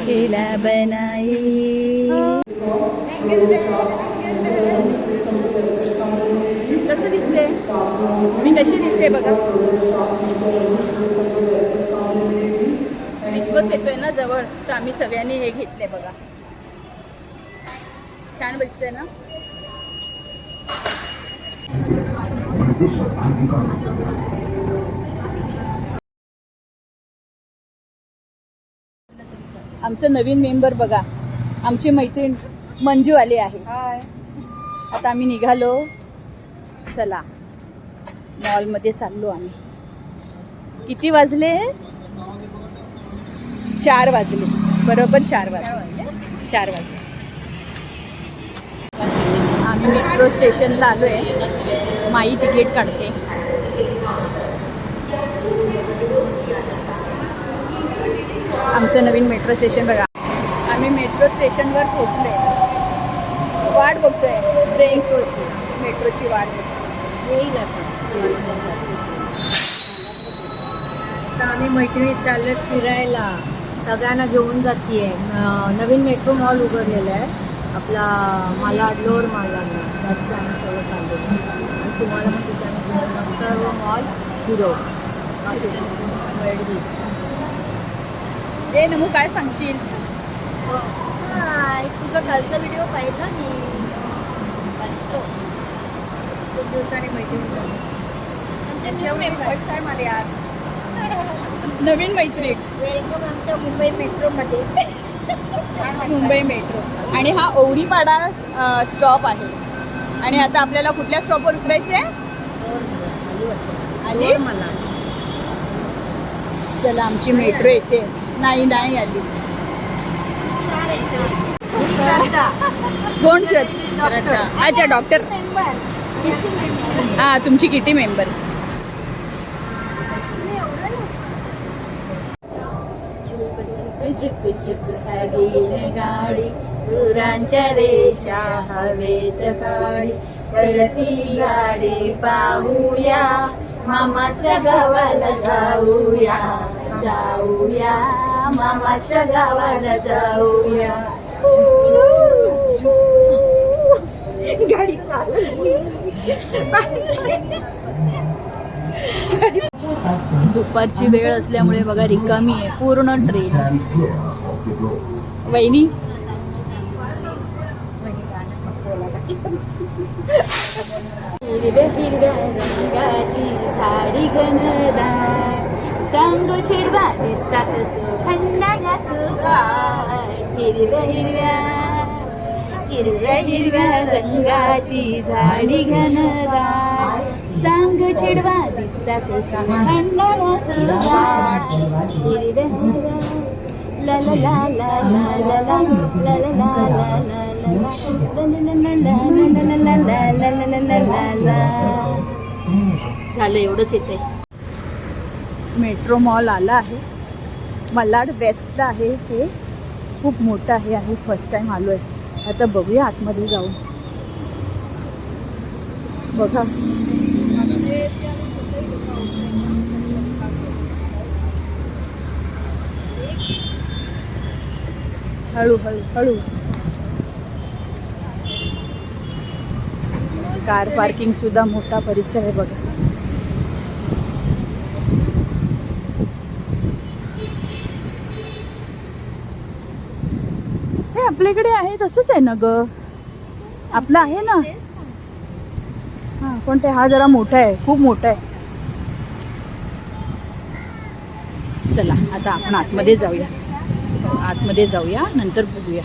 खिला बनाई कसं दिसते मी कशी दिसते बघा क्रिसमस येतोय ना जवळ तर आम्ही सगळ्यांनी हे घेतले बघा छान दिसते ना आमचं नवीन मेंबर बघा. आमची मैत्रीण मंजू आली आहे. आता आम्ही निघालो. चला. मॉलमध्ये चाललो आम्ही. किती वाजले? चार वाजले. बरोबर चार वाजले. चार वाजले. आम्ही मेट्रो स्टेशनला आलो आहे माई तिकीट काढते. आमचं नवीन मेट्रो स्टेशन बघा. आम्ही मेट्रो स्टेशनवर पोचले वाट बघतोय. ट्रेनची मेट्रोची वाट बघतोय. येईल आता. तर आम्ही मैत्रिणीत चाललोय फिरायला. सगळ्यांना घेऊन जाते नवीन मेट्रो मॉल उघडलेलं आहे. आपला मालाड लोअर मालाडला तिथे आम्ही सगळं चाललेलो आणि तुम्हाला पण तिथे आम्ही सर्व मॉल फिरव. बाकीच्या वेळ घेऊ. ए नमू काय सांगशील? हाय तुझा कालचा व्हिडिओ पाहिला मी. मस्त. खूप दिवसांनी फर्स्ट टाइम आले आज. नवीन मैत्रीण. वेलकम आमच्या मुंबई मेट्रोमध्ये. मुंबई मेट्रो. आणि हा ओवडीपाडा स्टॉप आहे. आणि आता आपल्याला कुठल्या स्टॉपवर उतरायचे आली मला. चला आमची मेट्रो येते. नाही नाही आली. कोण श्रद्धा अच्छा डॉक्टर हा तुमची किती मेंबर झुक झुक आगीन गाडी पुरांच्या रेषा हवेत काळी चलती गाडी पाहूया मामाच्या गावाला जाऊया जाऊया. मामाच्या गावाला जाऊया. गाडी चालली दुपारची वेळ असल्यामुळे बघा रिकामी आहे. पूर्ण ट्रेन. वहिनी? हिरव्या हिरव्या रंगाची झाडी घनदार. सांग चिडवा दिसतात हिरव्या हिरव्या हिरव्या हिरव्या रंगाची झाडी घनदार. सांग चिडवा दिसतात खंडाळ्याचं झाड हिरव्या हिरव्या ला ला ला ला ला ला ला ला ला ला ला झालं एवढंच येते मेट्रो मॉल आला आहे मलाड वेस्टला आहे हे खूप मोठं आहे. आणि फर्स्ट टाईम आलो आहे आता बघूया आतमध्ये जाऊन. बघा. हळू हळू हळू. कार पार्किंग सुद्धा मोठा परिसर आहे बघा. आपल्याकडे आहे तसंच आहे ना ग. आपलं आहे ना? हा पण ते हा जरा मोठा आहे खूप मोठा आहे. चला आता आपण आतमध्ये जाऊया. आतमध्ये जाऊया नंतर बघूया.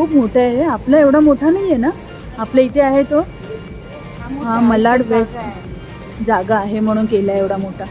खूप मोठं आहे. आपला एवढा मोठा नाही आहे ना? आपल्या इथे आहे तो. हा मलाड वेस्ट जागा आहे म्हणून केला एवढा मोठा.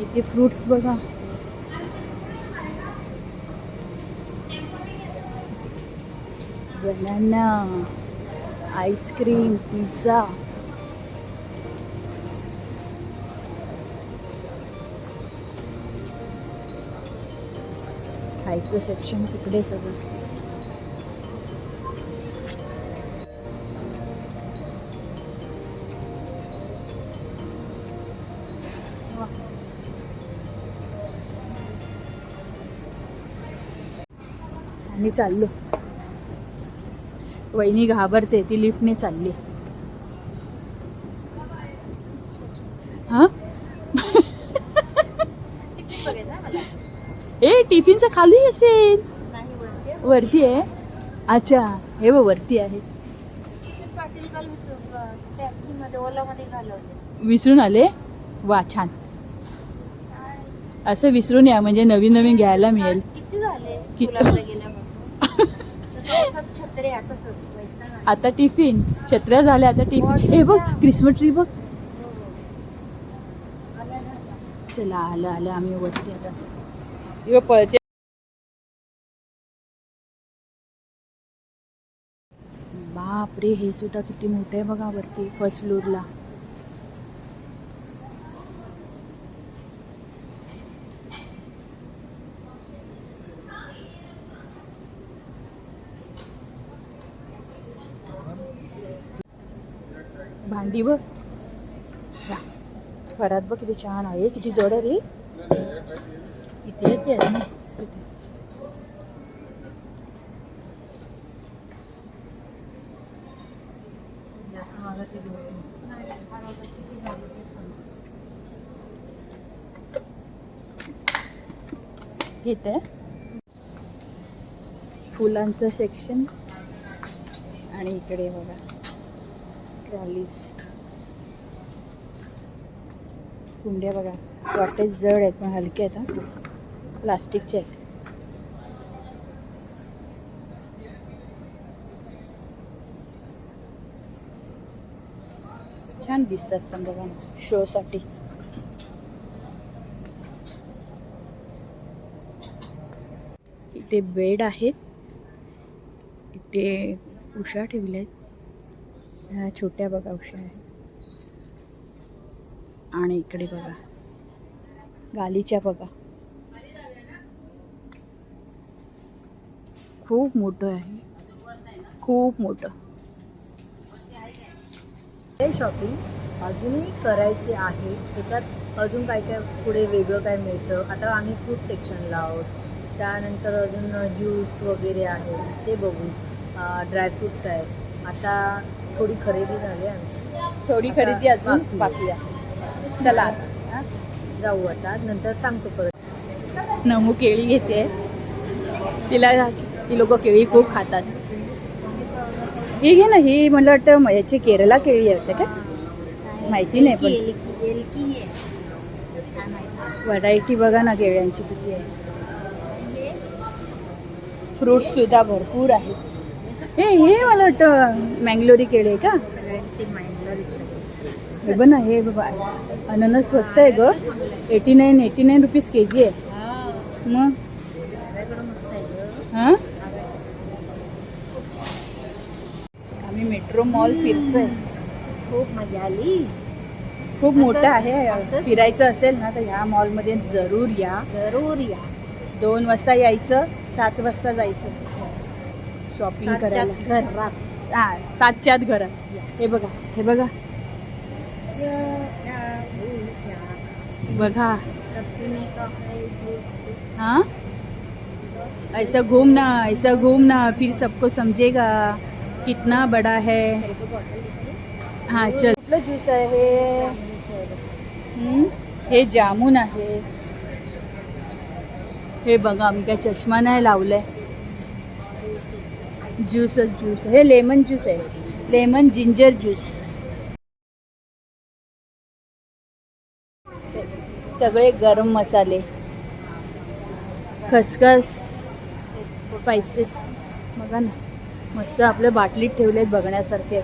इथे फ्रुट्स बघा. बनाना आईस्क्रीम पिझ्झा खायचं सेक्शन तिकडे सगळं. आणि चाललो. वहिनी घाबरते ती लिफ्टने चालली. ए टिफिनचं खाली असेल. वरती आहे. अच्छा हे बघ वरती आहे. विसरून आले? वा छान. असं विसरून या म्हणजे नवीन नवीन घ्यायला मिळेल. आता टिफिन छत्र्या झाल्या आता टिफिन. हे बघ क्रिसमस ट्री बघ. चला आलं आलं आम्ही वरती आता. इव रे हे सुद्धा किती मोठं आहे बघा वरती फर्स्ट फ्लोअरला भांडी बघ. घरात बघ किती छान आहे किती जड आहे रे. इथेच आहे ना. ते इथे फुलांचं सेक्शन आणि इकडे बघा. ट्रॉलीज कुंड्या बघा. वाटते जड आहेत पण हलके आहेत हा. प्लास्टिकचे आहेत. छान दिसतात पण बघा शोसाठी इथे बेड आहेत. इथे उषा ठेवल्या आहेत. ह्या छोट्या बघा उषा आहेत. आणि इकडे बघा गालीच्या बघा. खूप मोठं आहे. खूप मोठं. हे शॉपिंग अजूनही करायची आहे. त्याच्यात अजून काय काय पुढे वेगळं काय मिळतं? आता आम्ही फ्रूट सेक्शनला आहोत. त्यानंतर अजून ज्यूस वगैरे आहे. ते बघू. ड्रायफ्रुट्स आहेत. आता थोडी खरेदी झाली आमची. थोडी खरेदी अजून बाकी. आहे. चला? जाऊ आता. नंतर सांगतो परत. नमू केळी घेते. तिला ती लोक केळी खूप खातात. ही घे ना ही मला वाटतं याची केरला केळी आहे का माहिती नाही पण. व्हरायटी बघा ना केळ्यांची किती आहे. फ्रुट्स सुद्धा भरपूर आहेत हे हे मला वाटतं मँगलोरी केळी आहे का? हे बघ ना हे बाबा अननस स्वस्त आहे ग. Eighty nine eighty nine rupees K G आहे मग हां आम्ही मेट्रो मॉल फिरतोय. खूप मजा आली. खूप मोठं आहे. असंच- फिरायचं असेल ना तर ह्या मॉलमध्ये जरूर या. जरूर या. दोन वाजता यायचं सात वाजता जायचं. शॉपिंग करायला सातच्यात घरात. हा हे बघा हे बघा. या, या, हो, या. बघा. सब पीने का है जूस हाँ? ऐसा घूमना ऐसा घूमना फिर सबको समझेगा. कितना बड़ा है? हाँ चल। कुठलं ज्यूस आहे हे? हे जामून आहे। हे बघा मी काय चष्मा नाही लावलाय. ज्यूसच ज्यूस. हे लेमन ज्यूस आहे. Lemon ginger juice. सगळे गरम मसाले. खसखस स्पायसेस बघा ना. मस्त आपल्या बाटलीत ठेवलेत बघण्यासारखे.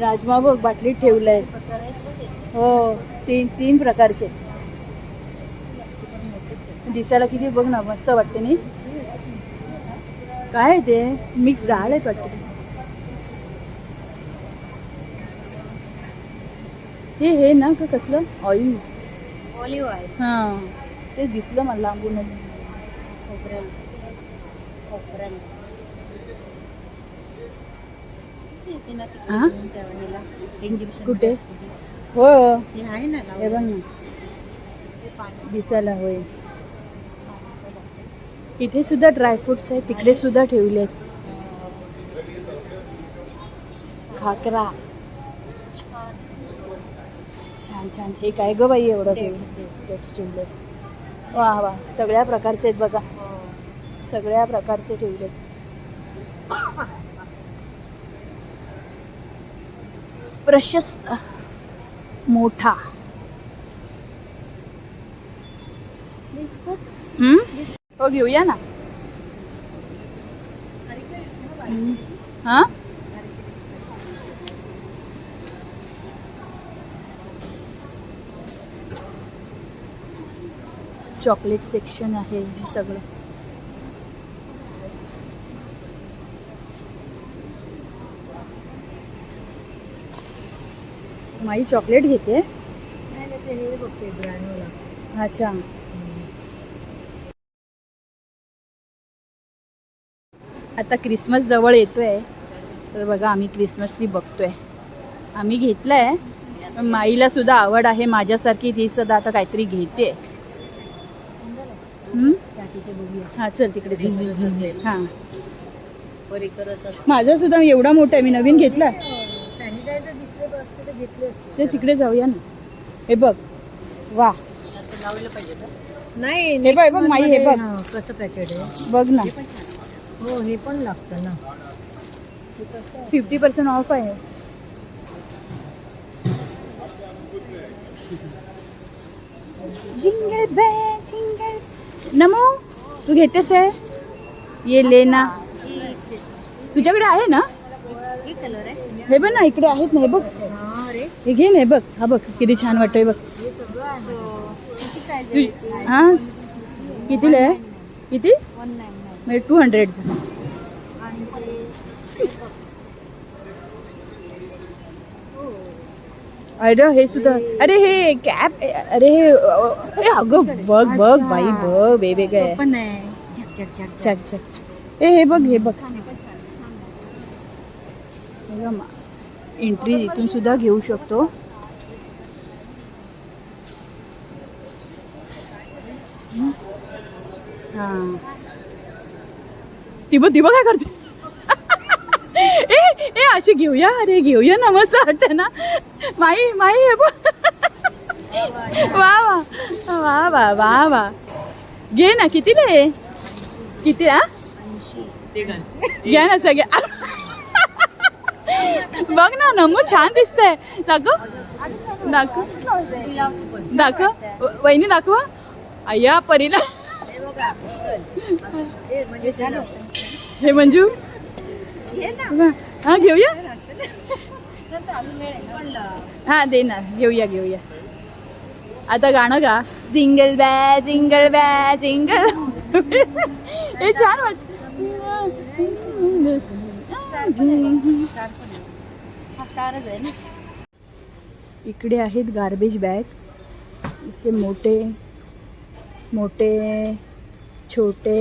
राजमा बघ बाटलीत ठेवलंय. हो तीन तीन प्रकारचे. दिसायला किती बघ ना मस्त वाटते नाही काय आहे ते? मिक्स डाळ आहेत वाटते. हे हे ना का कसलं? ऑइल. ऑलिव्ह आहे हां ते दिसलं मला लांबूनच. येते ना हा? त्या वेळेला एक्झिबिशन कुठे? हो. हे आहे ना हे बघ ना. पाणी दिसायला होय. इथे सुद्धा ड्रायफ्रुट्स आहेत. तिकडे सुद्धा ठेवले आहेत. खाकरा. छान. छान हे काय ग बाई एवढं ठेवलं Dates ठेवलेत वा वा. सगळ्या प्रकारचे आहेत बघा. सगळ्या प्रकारचे ठेवलेत प्रशस्त मोठा? हो घेऊया ना. हा? चॉकलेट सेक्शन आहे हे सगळं. माई चॉकलेट घेते. अच्छा. आता क्रिसमस जवळ येतोय. तर बघा आम्ही क्रिसमस ट्री बघतोय. आम्ही घेतलंय. पण माईला सुद्धा आवड आहे. माझ्यासारखी ती सुद्धा आता काहीतरी घेते. तिथे बघूया. हा चल तिकडे. हा. बरी करत असते. माझा सुद्धा एवढा मोठा आहे मी नवीन घेतला. सॅनिटायझर दिसले असते तर घेतले असते. ते तिकडे जाऊया ना. हे बघ. वा. लावलं पाहिजे का? नाही हे बघ, हे बघ, माई, हे बघ. हा, कसं पॅकेट आहे? बघ ना. हो हे पण लागतं ना. हे? फिफ्टी पर्सेंट ऑफ आहे. जिंगल बेल जिंगल नमो तू घेतेस आहे ये ले ना. तुझ्याकडे आहे ना? हे बघ ना इकडे आहेत ना हे बघ. हा घे ना बघ. हा बघ किती छान वाटतंय बघ. तुझ हा? कितीला आहे? किती? म्हणजे टू हंड्रेडचा अरे हे सुद्धा अरे हे कॅप अरे हे अगं बघ बघ बाई बघ वेगवेगळं आहे पण आहे चक चक ए हे बघ हे बघ एंट्री इथून सुद्धा घेऊ शकतो। हं? हा. ती बघ ती बघ काय करते? घेऊया अशी घेऊया अरे घेऊया ना मस्त वाटतं ना. माई माई हे वा वा. वा वा वा वा. घे ना कितीला आहे? किती आ घ्या ना सगळ्या बघ ना नमू छान दिसतंय. दाखव. दाखव. दाखव. वहिनी दाखव. अय्या परीला. हे म्हणजे हे मंजू हा घेऊया? हा दे ना? घेऊया घेऊया. आता गाणं गा. जिंगल बॅ जिंगल बॅ जिंगल हे छान वाटत स्टारच आहे ना? इकडे आहेत गार्बेज बॅग असे मोठे मोठे छोटे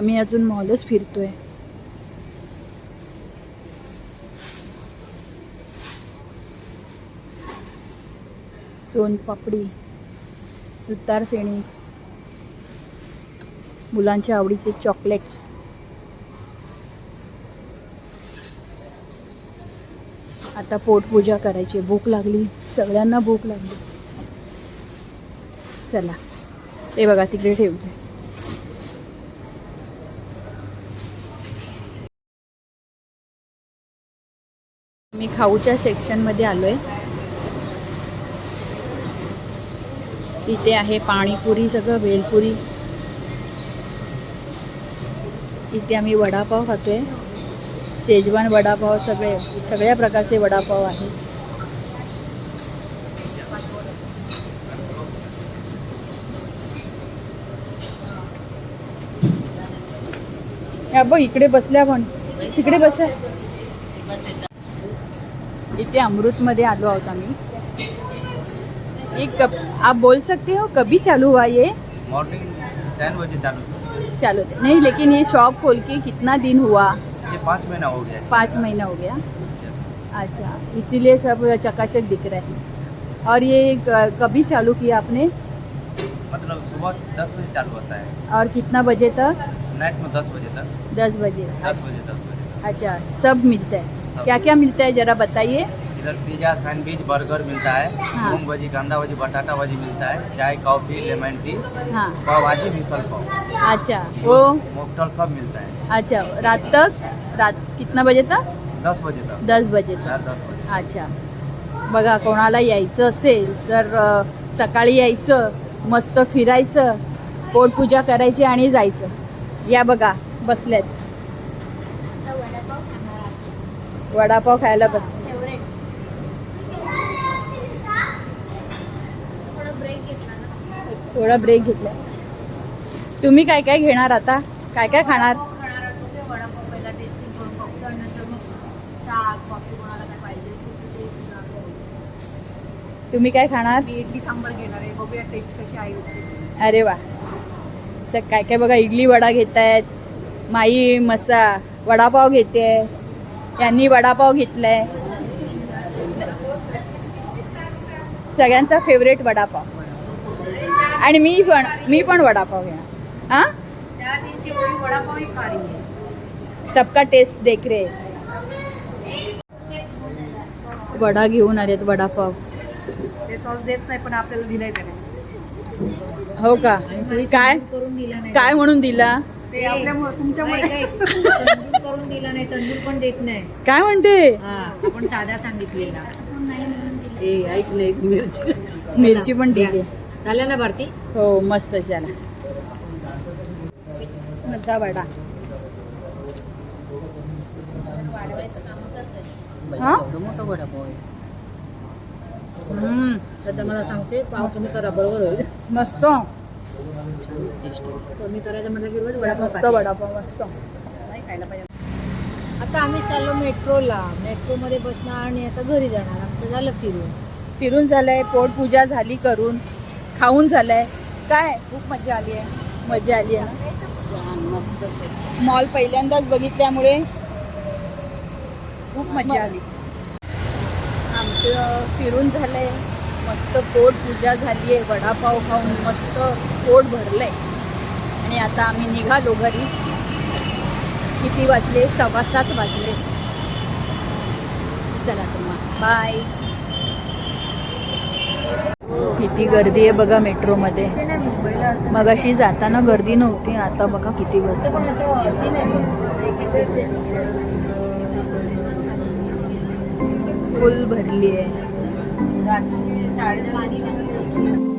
आम्ही अजून मॉलच फिरतोय. सोनपापडी सुतार फेणी मुलांच्या आवडीचे चॉकलेट्स. आता पोटपूजा करायची भूक लागली सगळ्यांना भूक लागली. चला ते बघा तिकडे ठेवते. मी खाऊच्या सेक्शनमध्ये आलो आहे इथे आहे पाणीपुरी सगळं भेलपुरी. इथे आम्ही वडापाव खातोय. शेजवान वडापाव सगळे सगळ्या प्रकारचे वडापाव आहे. या बघ इकडे बसल्या पण. तिकडे बसल्या इथे अमृतमध्ये आलो आहोत आम्ही. एक कब आप बोल सकते हो कभी चालू हुआ ये? मॉर्निंग टेन बजे चालू चालू नहीं लेकिन ये शॉप खोल के कितना दिन हुआ? ये पाँच महीना हो गया. पाँच महीना हो गया? अच्छा इसीलिए सब चकाचक दिख रहा है। और ये कभी चालू किया आपने? मतलब सुबह दस बजे चालू होता है। और कितना बजे तक? नाइट में दस बजे तक। दस बजे। दस बजे दस बजे। अच्छा सब मिलता है। क्या क्या मिलता है जरा बताइए। इधर पिज्जा सैंडविच बर्गर मिलता है हाँ। मूंग भजी कांदा भजी बटाटा भजी मिलता है चाय कॉफी लेमन टी हाँ। पाव भाजी मिसल पाव। अच्छा वो? मोकटल सब मिलता है। अच्छा रात तक? रात कितना बजे तक? दस बजे तक। दस बजे तक। दस बजे। अच्छा। बघा कोणाला यायचं असेल तर सकाळी यायचं मस्त फिरायचं पोटपूजा करायची आणि जायचं. या बघा बसल्यात. वडापाव खायला बस. थोडा ब्रेक घेतला. तुम्ही काय काय घेणार आता? काय काय खाणार? तुम्ही काय खाणार? इडली सांबार घेणार आहे बघूया टेस्ट कशी आहे अरे वा. सर काय काय बघा इडली वडा घेत आहेत माई मसा वडापाव घेते यांनी वडापाव घेतलाय. सगळ्यांचा फेवरेट वडापाव. आणि मी पण मी पण वडापाव घेणार. हां? ही सबका टेस्ट देख रे वडा घेऊन आलेत वडापाव. ते सॉस देत नाही पण आपल्याला दिलाय त्याने. हो का? काय? करून दिला नाही. काय म्हणून दिला? ते आपल्यामुळे तुमच्यामुळे. तंदूर करून दिला नाही तंदूर पण देत नाही. काय म्हणते? हा आपण साधा सांगितलेला. ए ऐक नाही मिरची. मिरची पण ठीक आहे झालं ना भारती? हो मस्त चला. मजा वडा हा? हम्म, सध्या मला सांगते पाव कमी करा बरोबर होईल. मस्त. कमी करायचं म्हटलं की रोज वडापाव मस्त खाते. वडापाव मस्त. नाही खायला पाहिजे. आता आम्ही चाललो मेट्रोला. मेट्रोमध्ये बसणार आणि आता घरी जाणार. आमचं झालं फिरून. फिरून झालंय पोटपूजा झाली करून. खाऊन झालंय. काय? खूप मजा आली आहे. मजा आली आहे मस्त. मॉल पहिल्यांदाच बघितल्यामुळे खूप मजा आली. आमचं फिरून झालंय. मस्त पोट पूजा झाली आहे वडापाव खाऊन मस्त पोट भरलंय. आणि आता आम्ही निघालो घरी. किती वाजले? सव्वा सात वाजले. चला तुम्हाला बाय किती गर्दी आहे बघा मेट्रोमध्ये. मग अशी जाताना गर्दी नव्हती आता बघा किती गर्दी फुल भरली आहे रात्रीचे साडेदहा वाजले.